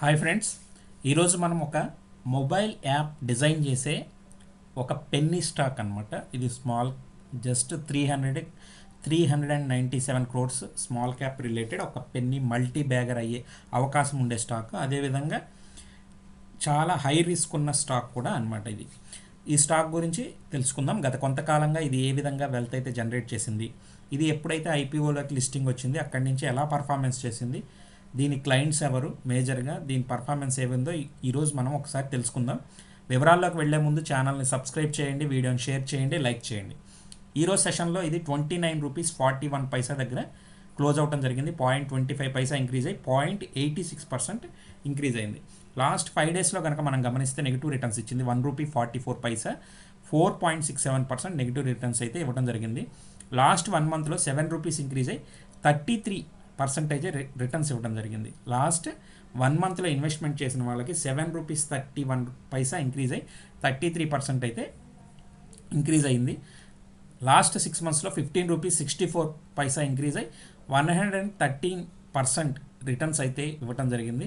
Hi friends. ఈరోజు మనం ఒక మొబైల్ యాప్ డిజైన్ చేసే ఒక పెన్నీ స్టాక్ అనమాట ఇది small just three hundred three hundred and ninety seven crores small cap related ఒక పెన్నీ మల్టీ బ్యాగర్ అయ్యే అవకాశం ఉండే స్టాక్. అదేవిధంగా చాలా హై రిస్క్ ఉన్న స్టాక్ కూడా అనమాట ఇది. ఈ స్టాక్ గురించి తెలుసుకుందాం. గత కొంతకాలంగా ఇది ఏ విధంగా వెల్త్ అయితే జనరేట్ చేసింది ఇది ఎప్పుడైతే ఐపీఓలోకి లిస్టింగ్ వచ్చింది అక్కడి నుంచి ఎలా పర్ఫార్మెన్స్ చేసింది దీని క్లయింట్స్ ఎవరు? మేజర్గా దీని పర్ఫార్మెన్స్ ఏముందో ఈరోజు మనం ఒకసారి తెలుసుకుందాం. వివరాల్లోకి వెళ్ళే ముందు ఛానల్ని సబ్స్క్రైబ్ చేయండి వీడియోని షేర్ చేయండి లైక్ చేయండి. ఈరోజు సెషన్లో ఇది twenty nine rupees forty one paisa దగ్గర క్లోజ్ అవటం జరిగింది. Point twenty five paisa increase అయ్యి point eighty six percent increase అయింది లాస్ట్ ఫైవ్ డేస్లో కనుక మనం గమనిస్తే నెగిటివ్ రిటర్న్స్ ఇచ్చింది one rupee forty four paisa four point six seven percent negative returns అయితే ఇవ్వడం జరిగింది. లాస్ట్ వన్ మంత్లో సెవెన్ రూపీస్ ఇంక్రీజ్ అయ్యి థర్టీ త్రీ పర్సంటేజ్ రిటర్న్స్ ఇవ్వడం జరిగింది. లాస్ట్ వన్ మంత్లో ఇన్వెస్ట్మెంట్ చేసిన వాళ్ళకి seven rupees thirty one paisa increase అయ్యి థర్టీ త్రీ పర్సెంట్ అయితే ఇంక్రీజ్ అయింది లాస్ట్ సిక్స్ మంత్స్లో fifteen rupees sixty four paisa increase అయ్యి one hundred and thirteen percent returns అయితే ఇవ్వటం జరిగింది.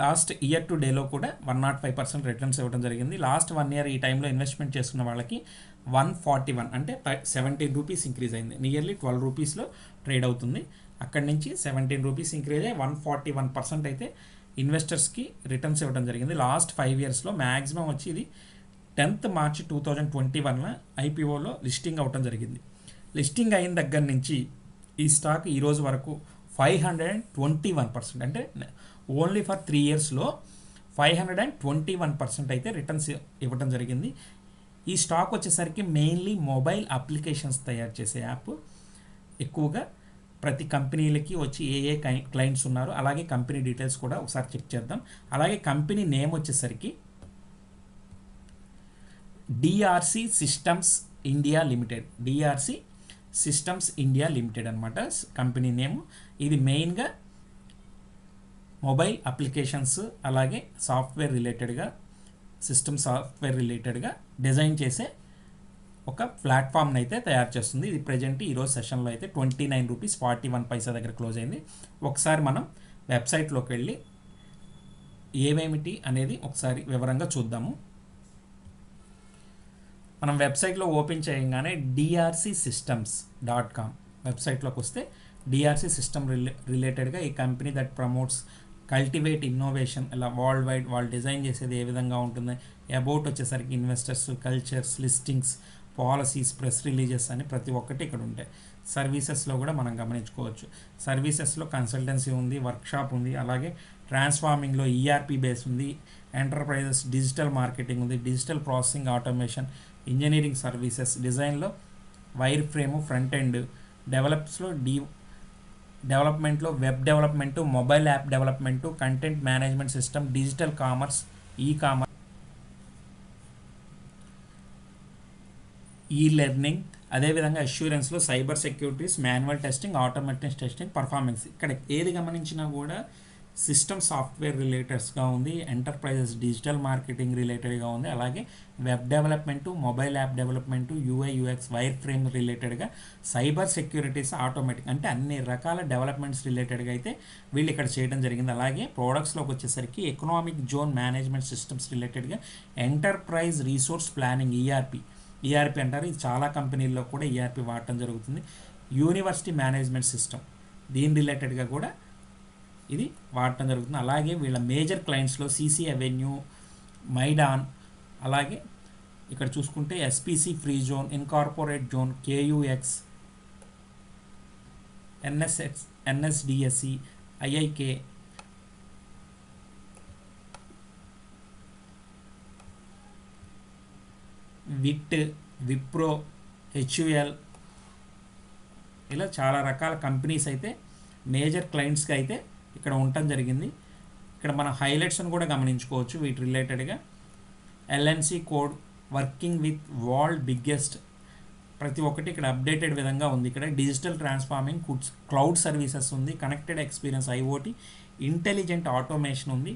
లాస్ట్ ఇయర్ టు డేలో కూడా one nought five percent returns ఇవ్వడం జరిగింది. లాస్ట్ వన్ ఇయర్ ఈ టైంలో ఇన్వెస్ట్మెంట్ చేసుకున్న వాళ్ళకి వన్ ఫార్టీ వన్ అంటే సెవెంటీన్ రూపీస్ ఇంక్రీజ్ అయింది. నియర్లీ ట్వెల్వ్ రూపీస్లో ట్రేడ్ అవుతుంది. అక్కడి నుంచి సెవెంటీన్ రూపీస్ ఇంక్రీజ్ అయ్యి వన్ ఫార్టీ వన్ పర్సెంట్ అయితే ఇన్వెస్టర్స్కి రిటర్న్స్ ఇవ్వడం జరిగింది. లాస్ట్ ఫైవ్ ఇయర్స్లో మ్యాక్సిమం వచ్చి ఇది tenth March two thousand twenty వన్లో ఐపీఓలో లిస్టింగ్ అవ్వటం జరిగింది. లిస్టింగ్ అయిన దగ్గర నుంచి ఈ స్టాక్ ఈరోజు వరకు five hundred and twenty one percent అంటే ఓన్లీ ఫర్ త్రీ ఇయర్స్లో five hundred and twenty one percent అయితే రిటర్న్స్ ఇవ్వడం జరిగింది. ఈ స్టాక్ వచ్చేసరికి మెయిన్లీ మొబైల్ అప్లికేషన్స్ తయారు చేసే యాప్ ఎక్కువగా ప్రతి కంపెనీలకి వచ్చి ఏ ఏ క్లయింట్స్ ఉన్నారు అలాగే కంపెనీ డీటెయిల్స్ కూడా ఒకసారి చెక్ చేద్దాం. అలాగే కంపెనీ నేమ్ వచ్చేసరికి DRC systems India limited DRC systems India limited అనమాట కంపెనీ నేమ్. ఇది మెయిన్గా మొబైల్ అప్లికేషన్స్ అలాగే సాఫ్ట్వేర్ రిలేటెడ్గా సిస్టమ్ సాఫ్ట్వేర్ రిలేటెడ్గా డిజైన్ చేసే ఒక ప్లాట్ఫామ్ని అయితే తయారు చేస్తుంది. ఇది ప్రజెంట్ ఈరోజు సెషన్లో అయితే twenty nine rupees forty one paisa దగ్గర క్లోజ్ అయింది. ఒకసారి మనం వెబ్సైట్లోకి వెళ్ళి ఏమేమిటి అనేది ఒకసారి వివరంగా చూద్దాము. మనం వెబ్సైట్లో ఓపెన్ చేయగానే డిఆర్సి సిస్టమ్స్ డాట్ కామ్ వెబ్సైట్లోకి వస్తే డిఆర్సి సిస్టమ్ రిలే రిలేటెడ్గా ఈ company that promotes cultivate innovation ఇలా వరల్డ్ వైడ్ వాళ్ళు డిజైన్ చేసేది ఏ విధంగా ఉంటుంది అబౌట్ వచ్చేసరికి investors cultures listings policies press releases అని ప్రతి ఒక్కటి ఇక్కడ ఉంటాయి సర్వీసెస్లో కూడా మనం గమనించుకోవచ్చు. సర్వీసెస్లో కన్సల్టెన్సీ ఉంది వర్క్షాప్ ఉంది అలాగే ట్రాన్స్ఫార్మింగ్లో ఈఆర్పి బేస్ ఉంది ఎంటర్ప్రైజెస్ డిజిటల్ మార్కెటింగ్ ఉంది digital processing automation engineering services డిజైన్లో వైర్ ఫ్రేమ్ ఫ్రంట్ ఎండ్ డెవలప్స్లో డీ డెవలప్మెంట్లో web development mobile app development content management system digital commerce e commerce e learning అదేవిధంగా అష్యూరెన్స్లో cyber securities manual testing automatic testing performance ఇక్కడ ఏది గమనించినా కూడా system software రిలేటెడ్స్గా ఉంది enterprises digital marketing రిలేటెడ్గా ఉంది అలాగే web development mobile app development UI UX wire frame రిలేటెడ్గా cyber securities automatic అంటే అన్ని రకాల డెవలప్మెంట్స్ రిలేటెడ్గా అయితే వీళ్ళు ఇక్కడ చేయడం జరిగింది. అలాగే ప్రోడక్ట్స్లోకి వచ్చేసరికి ఎకనామిక్ జోన్ మేనేజ్మెంట్ సిస్టమ్స్ రిలేటెడ్గా enterprise resource planning ERP ERP అంటారు. ఇది చాలా కంపెనీల్లో కూడా ఈఆర్పి వాడటం జరుగుతుంది. University management system. దీని రిలేటెడ్గా కూడా ఇది వాడటం జరుగుతుంది. అలాగే వీళ్ళ మేజర్ క్లయింట్స్లో సీసీ అవెన్యూ మైడాన్ అలాగే ఇక్కడ చూసుకుంటే SPC free zone incorporate zone KUX NSX NSDSC IIK VIT Wipro HUL ఇలా చాలా రకాల కంపెనీస్ అయితే మేజర్ క్లయింట్స్కి అయితే ఇక్కడ ఉండటం జరిగింది. ఇక్కడ మన హైలైట్స్ని కూడా గమనించుకోవచ్చు వీటి రిలేటెడ్గా. LNC code working with world biggest ప్రతి ఒక్కటి ఇక్కడ అప్డేటెడ్ విధంగా ఉంది. ఇక్కడ డిజిటల్ ట్రాన్స్ఫార్మింగ్ కుడ్స్ క్లౌడ్ సర్వీసెస్ ఉంది connected experience IoT intelligent automation ఉంది.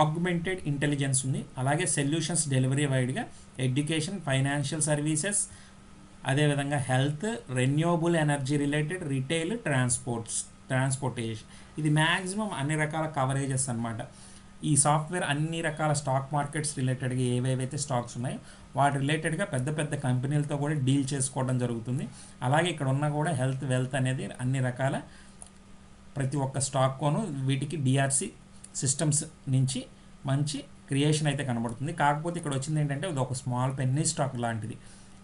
ఆగ్మెంటెడ్ ఇంటెలిజెన్స్ ఉంది. అలాగే సొల్యూషన్స్ డెలివరీ వైడ్గా ఎడ్యుకేషన్ ఫైనాన్షియల్ సర్వీసెస్ అదేవిధంగా health renewable energy related retail transports transportation ఇది మ్యాక్సిమం అన్ని రకాల కవరేజెస్ అన్నమాట. ఈ సాఫ్ట్వేర్ అన్ని రకాల స్టాక్ మార్కెట్స్ రిలేటెడ్గా ఏవేవైతే స్టాక్స్ ఉన్నాయో వాటి రిలేటెడ్గా పెద్ద పెద్ద కంపెనీలతో కూడా డీల్ చేసుకోవడం జరుగుతుంది. అలాగే ఇక్కడ ఉన్న కూడా హెల్త్ వెల్త్ అనేది అన్ని రకాల ప్రతి ఒక్క స్టాక్ కోను. వీటికి డిఆర్సి సిస్టమ్స్ నుంచి మంచి క్రియేషన్ అయితే కనబడుతుంది. కాకపోతే ఇక్కడ వచ్చింది ఏంటంటే ఇది ఒక స్మాల్ పెన్నీ స్టాక్ లాంటిది.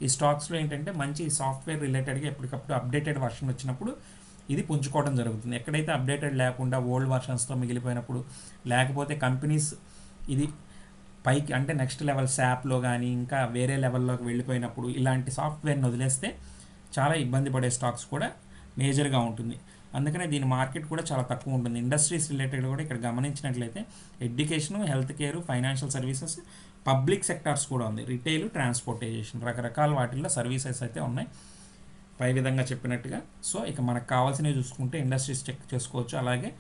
ఈ స్టాక్స్లో ఏంటంటే మంచి సాఫ్ట్వేర్ రిలేటెడ్గా ఎప్పటికప్పుడు అప్డేటెడ్ వర్షన్ వచ్చినప్పుడు ఇది పుంజుకోవడం జరుగుతుంది. ఎక్కడైతే అప్డేటెడ్ లేకుండా ఓల్డ్ వర్షన్స్తో మిగిలిపోయినప్పుడు లేకపోతే కంపెనీస్ ఇది పైకి అంటే నెక్స్ట్ లెవెల్ శాప్లో కానీ ఇంకా వేరే లెవెల్లోకి వెళ్ళిపోయినప్పుడు ఇలాంటి సాఫ్ట్వేర్ని వదిలేస్తే చాలా ఇబ్బంది పడే స్టాక్స్ కూడా మేజర్గా ఉంటుంది. అందుకనే దీని మార్కెట్ కూడా చాలా తక్కువ ఉంటుంది. ఇండస్ట్రీస్ రిలేటెడ్ కూడా ఇక్కడ గమనించినట్లయితే education health care financial services public sectors కూడా ఉంది. రిటైల్ ట్రాన్స్పోర్టేషన్ రకరకాల వాటిల్లో సర్వీసెస్ అయితే ఉన్నాయి. పై విధంగా చెప్పినట్టుగా. సో ఇక మనకు కావాల్సినవి చూసుకుంటే ఇండస్ట్రీస్ చెక్ చేసుకోవచ్చు. అలాగే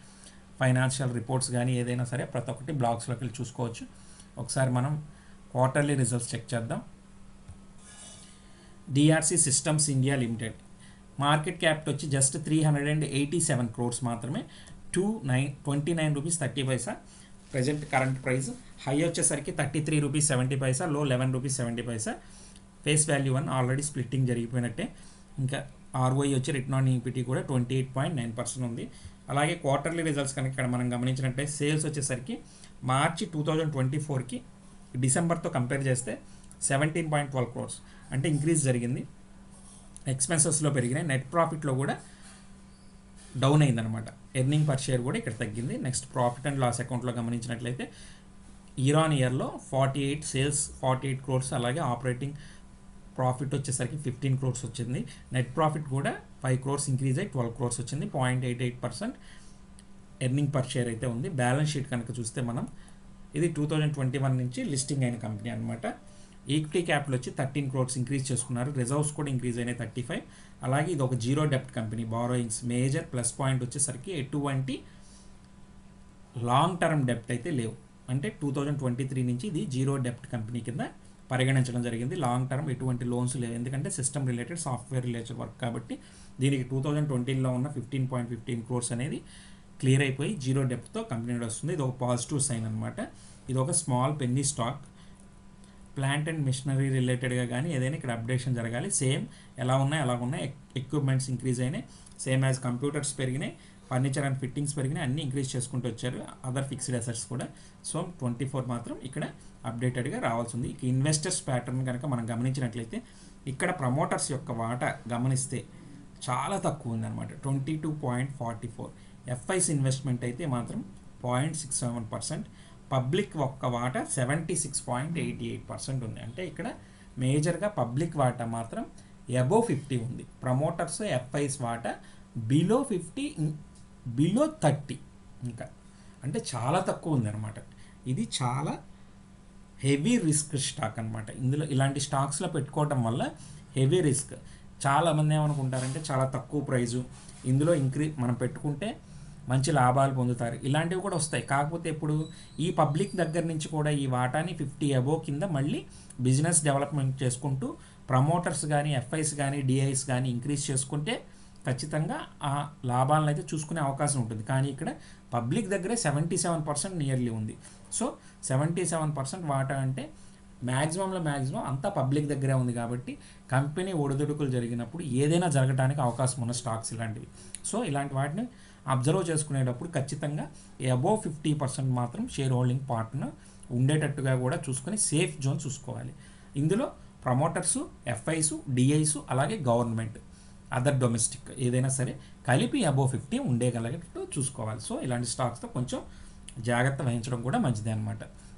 ఫైనాన్షియల్ రిపోర్ట్స్ కానీ ఏదైనా సరే ప్రతి ఒక్కటి బ్లాగ్స్లోకి వెళ్ళి చూసుకోవచ్చు. ఒకసారి మనం క్వార్టర్లీ రిజల్ట్స్ చెక్ చేద్దాం. DRC systems India limited. Market cap వచ్చి just three hundred and eighty seven crores మాత్రమే. Two nine twenty nine rupees thirty paisa. Present current price. High వచ్చేసరికి thirty three rupees seventy paisa low eleven rupees seventy paisa. Face value one already splitting జరిగిపోయినట్టే. ఇంకా ROI వచ్చి return on equity కూడా twenty eight point nine percent ఉంది. అలాగే quarterly results కనుక ఇక్కడ మనం గమనించినట్టే sales వచ్చేసరికి మార్చి టూ థౌజండ్ ట్వంటీ ఫోర్కి డిసెంబర్తో కంపేర్ చేస్తే సెవెంటీన్ పాయింట్ ట్వెల్వ్ క్రోర్స్. అంటే ఇంక్రీజ్ జరిగింది. ఎక్స్పెన్సెస్లో పెరిగినాయి. నెట్ ప్రాఫిట్లో కూడా డౌన్ అయిందనమాట ఎర్నింగ్ పర్ షేర్ కూడా ఇక్కడ తగ్గింది. నెక్స్ట్ ప్రాఫిట్ అండ్ లాస్ అకౌంట్లో గమనించినట్లయితే ఇయర్ ఆన్ ఇయర్లో forty eight sales forty eight crores అలాగే ఆపరేటింగ్ ప్రాఫిట్ వచ్చేసరికి ఫిఫ్టీన్ క్రోర్స్ వచ్చింది. నెట్ ప్రాఫిట్ కూడా ఫైవ్ క్రోర్స్ ఇంక్రీజ్ అయ్యి ట్వెల్వ్ క్రోర్స్ వచ్చింది. Point eight eight percent earning per share అయితే ఉంది. బ్యాలెన్స్ షీట్ కనుక చూస్తే మనం ఇది టూ థౌజండ్ ట్వంటీ వన్ నుంచి లిస్టింగ్ అయిన కంపెనీ అనమాట ఈక్విటీ క్యాపిటల్ వచ్చి థర్టీన్ క్రోర్స్ ఇంక్రీజ్ చేసుకున్నారు. రిజర్వ్స్ కూడా ఇంక్రీజ్ అయినాయి థర్టీ ఫైవ్ అలాగే ఇది ఒక zero డెప్ట్ company borrowings major plus point వచ్చేసరికి ఎటువంటి లాంగ్ టర్మ్ డెప్ట్ అయితే లేవు. అంటే టూ థౌజండ్ ట్వంటీ త్రీ నుంచి ఇది జీరో డెప్ట్ కంపెనీ కింద పరిగణించడం జరిగింది. లాంగ్ టర్మ్ ఎటువంటి లోన్స్ లేవు. ఎందుకంటే system related software related work కాబట్టి దీనికి టూ థౌజండ్ ట్వంటీలో ఉన్న ఫిఫ్టీన్ పాయింట్ ఫిఫ్టీన్ క్రోర్స్ అనేది క్లియర్ అయిపోయి జీరో డెప్త్తో కంపెనీ వస్తుంది ఇది ఒక పాజిటివ్ సైన్ అనమాట ఇది ఒక small penny stock plant and machinery రిలేటెడ్గా కానీ ఏదైనా ఇక్కడ అప్డేషన్ జరగాలి. సేమ్ ఎలా ఉన్నాయి ఎలా ఉన్నాయి. ఎక్విప్మెంట్స్ ఇంక్రీజ్ అయినాయి. సేమ్ యాజ్ కంప్యూటర్స్ పెరిగినాయి. ఫర్నిచర్ అండ్ ఫిట్టింగ్స్ పెరిగినాయి. అన్నీ ఇంక్రీజ్ చేసుకుంటూ వచ్చారు. అదర్ ఫిక్స్డ్ అసెట్స్ కూడా. సో ట్వంటీ ఫోర్ మాత్రం ఇక్కడ అప్డేటెడ్గా రావాల్సి ఉంది. ఇక ఇన్వెస్టర్స్ ప్యాటర్న్ కనుక మనం గమనించినట్లయితే ఇక్కడ ప్రమోటర్స్ యొక్క వాటా గమనిస్తే చాలా తక్కువ ఉందన్నమాట. Twenty two point forty four. FIs investment అయితే మాత్రం point six seven percent. Public ఒక్క వాటా seventy six point eighty eight percent ఉంది. అంటే ఇక్కడ మేజర్గా పబ్లిక్ వాటా మాత్రం ఎబో ఫిఫ్టీ ఉంది. ప్రమోటర్స్ ఎఫ్ఐస్ వాటా బిలో ఫిఫ్టీ బిలో థర్టీ ఇంకా. అంటే చాలా తక్కువ ఉందన్నమాట ఇది చాలా హెవీ రిస్క్ స్టాక్ అనమాట ఇందులో ఇలాంటి స్టాక్స్లో పెట్టుకోవటం వల్ల హెవీ రిస్క్. చాలామంది ఏమనుకుంటారంటే చాలా తక్కువ ప్రైజు. ఇందులో ఇంక్రీ మనం పెట్టుకుంటే మంచి లాభాలు పొందుతారు. ఇలాంటివి కూడా వస్తాయి. కాకపోతే ఇప్పుడు ఈ పబ్లిక్ దగ్గర నుంచి కూడా ఈ వాటాని ఫిఫ్టీ అబోవ్ కింద మళ్ళీ బిజినెస్ డెవలప్మెంట్ చేసుకుంటూ ప్రమోటర్స్ కానీ ఎఫ్ఐస్ కానీ డిఐస్ కానీ ఇంక్రీజ్ చేసుకుంటే ఖచ్చితంగా ఆ లాభాలను అయితే చూసుకునే అవకాశం ఉంటుంది. కానీ ఇక్కడ పబ్లిక్ దగ్గరే సెవెంటీ సెవెన్ పర్సెంట్ నియర్లీ ఉంది. సో సెవెంటీ సెవెన్ పర్సెంట్ వాటా అంటే మ్యాక్సిమంలో మ్యాక్సిమం అంతా పబ్లిక్ దగ్గరే ఉంది కాబట్టి కంపెనీ ఒడిదుడుకులు జరిగినప్పుడు ఏదైనా జరగడానికి అవకాశం ఉన్న స్టాక్స్ ఇలాంటివి. సో ఇలాంటి వాటిని అబ్జర్వ్ చేసుకునేటప్పుడు ఖచ్చితంగా అబోవ్ ఫిఫ్టీ పర్సెంట్ మాత్రం షేర్ హోల్డింగ్ పార్ట్ను ఉండేటట్టుగా కూడా చూసుకొని సేఫ్ జోన్ చూసుకోవాలి. ఇందులో ప్రమోటర్సు ఎఫ్ఐస్ డిఐస్ అలాగే గవర్నమెంట్ అదర్ డొమెస్టిక్ ఏదైనా సరే కలిపి అబోవ్ ఫిఫ్టీ ఉండేగలిగేటట్టు చూసుకోవాలి. సో ఇలాంటి స్టాక్స్తో కొంచెం జాగ్రత్త వహించడం కూడా మంచిదే అనమాట